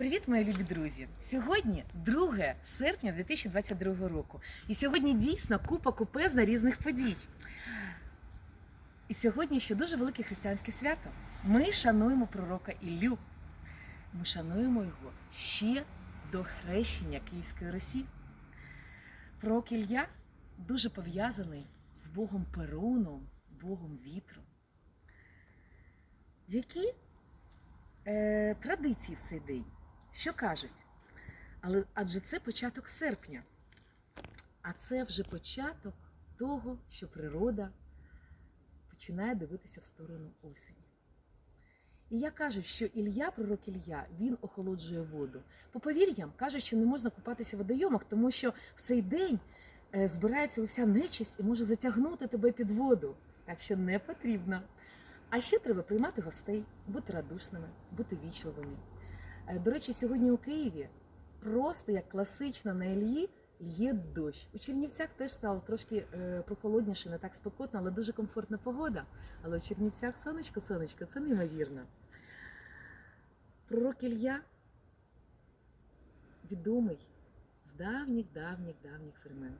Привіт, мої любі друзі! Сьогодні 2 серпня 2022 року. І сьогодні дійсно купа купезна різних подій. І сьогодні ще дуже велике християнське свято. Ми шануємо пророка Іллю. Ми шануємо його ще до хрещення Київської Русі. Пророк Ілля дуже пов'язаний з Богом Перуном, Богом вітру. Які е, традиції в цей день? Що кажуть? Але адже це початок серпня. А це вже початок того, що природа починає дивитися в сторону осені. І я кажу, що Ілля, пророк Ілля, він охолоджує воду. По повір'ям кажуть, що не можна купатися в водойомах, тому що в цей день е, збирається уся нечисть і може затягнути тебе під воду. Так що не потрібно. А ще треба приймати гостей, бути радушними, бути вічливими. Е, До речі, сьогодні у Києві просто як класично на Ільї лє дощ. У Чернівцях теж стало трошки е, прохолодніше, не так спекотно, але дуже комфортна погода. Але у Чернівцях сонечко, сонечко, це неймовірно. Пророк Ілля відомий з давніх, давніх, давніх времен.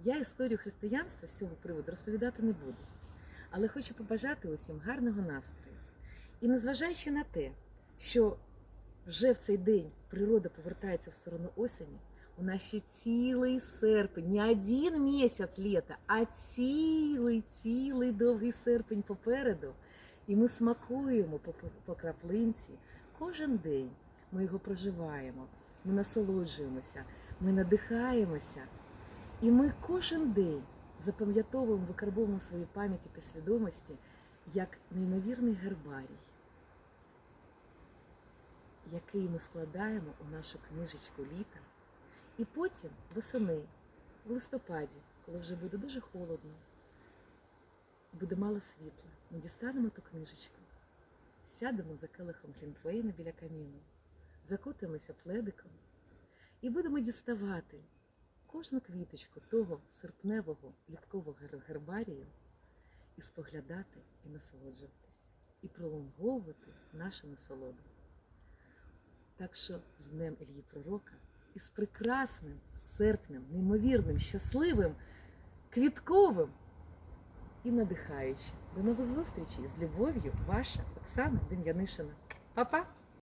Я історію християнства з цього приводу розповідати не буду, але хочу побажати усім гарного настрою. І незважаючи на те, що вже в цей день природа повертається в сторону осені, у нас ще цілий серпень, не один місяць літа, а цілий, цілий довгий серпень попереду. І ми смакуємо по, краплинці кожен день. Ми його проживаємо, ми насолоджуємося, ми надихаємося. І ми кожен день запам'ятовуємо, викарбовуємо в своїй пам'яті підсвідомості як неймовірний гербарій, який ми складаємо у нашу книжечку літа. І потім восени, в листопаді, коли вже буде дуже холодно, буде мало світла, ми дістанемо ту книжечку, сядемо за келихом Глінтвейна біля каміну, закутаємося пледиком і будемо діставати кожну квіточку того серпневого літкового гербарію і споглядати і насолоджуватись, і пролонговувати нашу насолоду. Так що з Днем Ільї Пророка і з прекрасним серпнем, неймовірним, щасливим, квітковим і надихаючим. До нових зустрічей з любов'ю, ваша Оксана Дем'янишина. Па-па!